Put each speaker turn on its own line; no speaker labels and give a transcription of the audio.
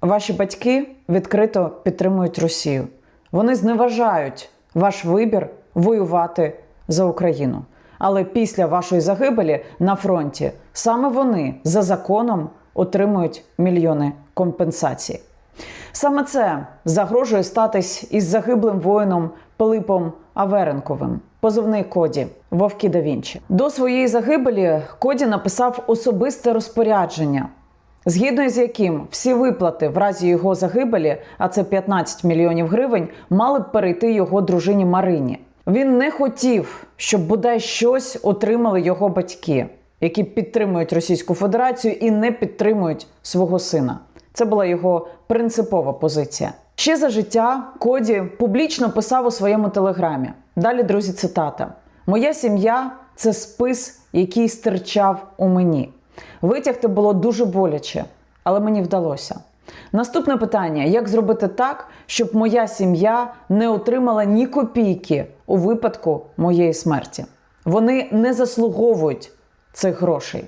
Ваші батьки відкрито підтримують Росію. Вони зневажають ваш вибір воювати за Україну. Але після вашої загибелі на фронті саме вони за законом отримують мільйони компенсацій. Саме це загрожує статись із загиблим воїном Пилипом Аверенковим, позивний Коді Вовки да Вінчі. До своєї загибелі Коді написав особисте розпорядження, згідно з яким всі виплати в разі його загибелі, а це 15 мільйонів гривень, мали б перейти його дружині Марині. Він не хотів, щоб бодай щось отримали його батьки, які підтримують Російську Федерацію і не підтримують свого сина. Це була його принципова позиція. Ще за життя Коді публічно писав у своєму телеграмі. Далі, друзі, цитата: Моя сім'я це спис, який стирчав у мені. Витягти було дуже боляче, але мені вдалося. Наступне питання: як зробити так, щоб моя сім'я не отримала ні копійки у випадку моєї смерті? Вони не заслуговують цих грошей.